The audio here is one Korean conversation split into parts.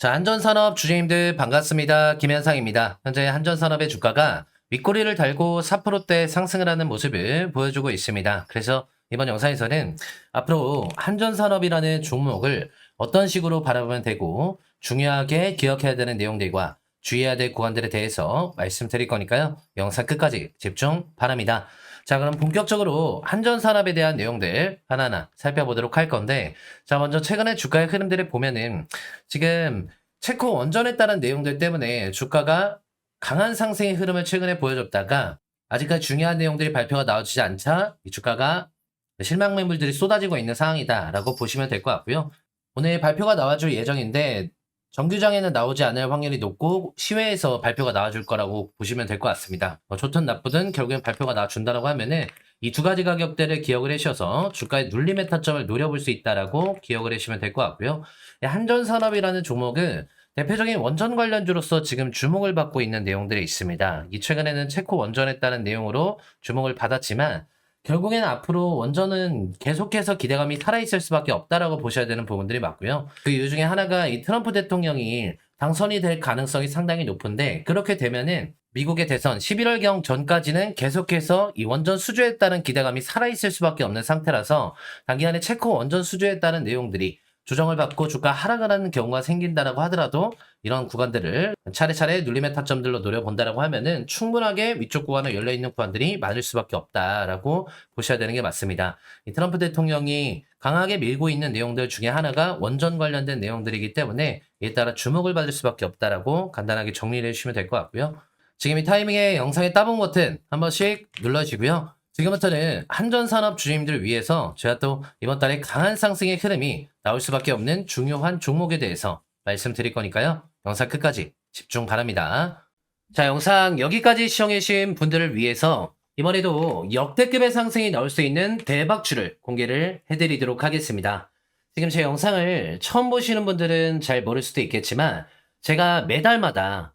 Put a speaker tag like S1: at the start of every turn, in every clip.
S1: 자, 한전산업 주주님들 반갑습니다. 김현상입니다. 현재 한전산업의 주가가 윗꼬리를 달고 4%대 상승을 하는 모습을 보여주고 있습니다. 그래서 이번 영상에서는 앞으로 한전산업이라는 종목을 어떤 식으로 바라보면 되고 중요하게 기억해야 되는 내용들과 주의해야 될 구간들에 대해서 말씀드릴 거니까요. 영상 끝까지 집중 바랍니다. 자, 그럼 본격적으로 한전산업에 대한 내용들 하나하나 살펴보도록 할 건데, 자, 먼저 최근에 주가의 흐름들을 보면은 지금 체코 원전에 따른 내용들 때문에 주가가 강한 상승의 흐름을 최근에 보여줬다가 아직까지 중요한 내용들이 발표가 나오지 않자 이 주가가 실망 매물들이 쏟아지고 있는 상황이다라고 보시면 될 것 같고요. 오늘 발표가 나와줄 예정인데 정규장에는 나오지 않을 확률이 높고 시외에서 발표가 나와줄 거라고 보시면 될 것 같습니다. 뭐 좋든 나쁘든 결국엔 발표가 나와준다라고 하면은 이 두 가지 가격대를 기억을 하셔서 주가의 눌림의 타점을 노려볼 수 있다라고 기억을 하시면 될 것 같고요. 이 한전산업이라는 종목은 대표적인 원전 관련주로서 지금 주목을 받고 있는 내용들이 있습니다. 이 최근에는 체코 원전에 따른 내용으로 주목을 받았지만 결국에는 앞으로 원전은 계속해서 기대감이 살아있을 수밖에 없다라고 보셔야 되는 부분들이 맞고요. 그 이유 중에 하나가 이 트럼프 대통령이 당선이 될 가능성이 상당히 높은데 그렇게 되면은 미국의 대선 11월경 전까지는 계속해서 이 원전 수주에 따른 기대감이 살아있을 수밖에 없는 상태라서 단기간에 체코 원전 수주에 따른 내용들이 조정을 받고 주가 하락을 하는 경우가 생긴다라고 하더라도 이런 구간들을 차례차례 눌림의 타점들로 노려본다라고 하면은 충분하게 위쪽 구간에 열려 있는 구간들이 많을 수밖에 없다라고 보셔야 되는 게 맞습니다. 이 트럼프 대통령이 강하게 밀고 있는 내용들 중에 하나가 원전 관련된 내용들이기 때문에 이에 따라 주목을 받을 수밖에 없다라고 간단하게 정리를 해주시면 될 것 같고요. 지금 이 타이밍에 영상의 따봉 버튼 한 번씩 눌러주고요. 지금부터는 한전산업 주주님들을 위해서 제가 또 이번 달에 강한 상승의 흐름이 나올 수밖에 없는 중요한 종목에 대해서 말씀드릴 거니까요. 영상 끝까지 집중 바랍니다. 자, 영상 여기까지 시청해주신 분들을 위해서 이번에도 역대급의 상승이 나올 수 있는 대박주를 공개를 해드리도록 하겠습니다. 지금 제 영상을 처음 보시는 분들은 잘 모를 수도 있겠지만 제가 매달마다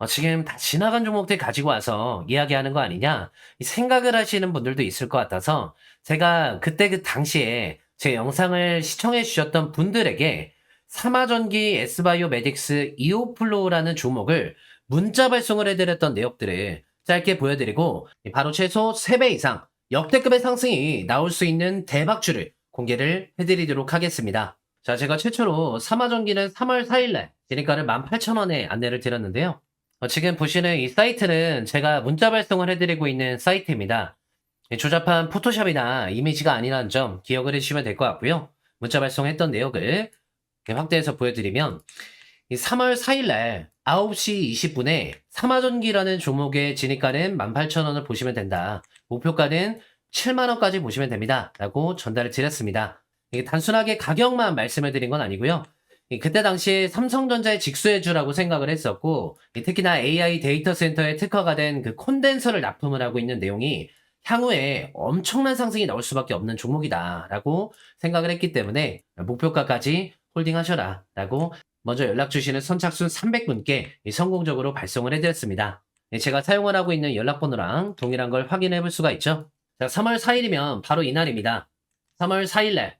S1: 어, 지금 다 지나간 종목들 가지고 와서 이야기하는 거 아니냐 이 생각을 하시는 분들도 있을 것 같아서 제가 그때 그 당시에 제 영상을 시청해 주셨던 분들에게 삼화전기 S바이오 메딕스 이오플로우라는 종목을 문자 발송을 해드렸던 내역들을 짧게 보여드리고 바로 최소 3배 이상 역대급의 상승이 나올 수 있는 대박주를 공개를 해드리도록 하겠습니다. 자, 제가 최초로 삼화전기는 3월 4일날 진입가를 18,000원에 안내를 드렸는데요. 어, 지금 보시는 이 사이트는 제가 문자 발송을 해드리고 있는 사이트입니다. 이 조잡한 포토샵이나 이미지가 아니라는 점 기억을 해주시면 될 것 같고요. 문자 발송했던 내역을 확대해서 보여드리면 이 3월 4일날 9시 20분에 삼화전기라는 종목의 진입가는 18,000원을 보시면 된다. 목표가는 7만원까지 보시면 됩니다. 라고 전달을 드렸습니다. 이게 단순하게 가격만 말씀을 드린 건 아니고요. 이 그때 당시에 삼성전자의 직수해주라고 생각을 했었고, 이 특히나 AI 데이터 센터에 특화가 된 그 콘덴서를 납품을 하고 있는 내용이 향후에 엄청난 상승이 나올 수밖에 없는 종목이다라고 생각을 했기 때문에 목표가까지 홀딩하셔라 라고 먼저 연락 주시는 선착순 300분께 성공적으로 발송을 해드렸습니다. 네, 제가 사용을 하고 있는 연락번호랑 동일한 걸 확인해 볼 수가 있죠. 자, 3월 4일이면 바로 이날입니다. 3월 4일날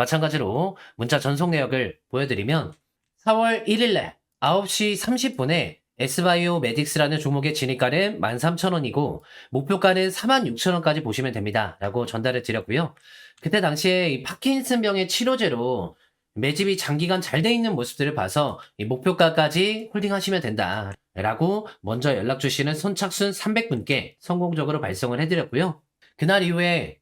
S1: 마찬가지로 문자 전송 내역을 보여드리면 4월 1일날 9시 30분에 에스바이오 메딕스라는 종목의 진입가는 13,000원이고 목표가는 46,000원까지 보시면 됩니다. 라고 전달을 드렸고요. 그때 당시에 이 파킨슨병의 치료제로 매집이 장기간 잘 돼 있는 모습들을 봐서 이 목표가까지 홀딩하시면 된다. 라고 먼저 연락 주시는 선착순 300분께 성공적으로 발송을 해드렸고요. 그날 이후에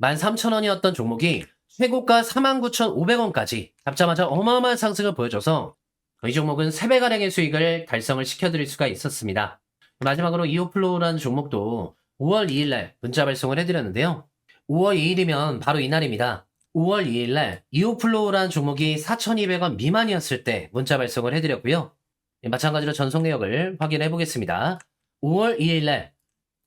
S1: 13,000원이었던 종목이 최고가 49,500원까지 잡자마자 어마어마한 상승을 보여줘서 이 종목은 3배가량의 수익을 달성을 시켜드릴 수가 있었습니다. 마지막으로 이오플로우라는 종목도 5월 2일날 문자 발송을 해드렸는데요. 5월 2일이면 바로 이날입니다. 5월 2일날 이오플로우라는 종목이 4,200원 미만이었을 때 문자 발송을 해드렸고요. 예, 마찬가지로 전송 내역을 확인해 보겠습니다. 5월 2일날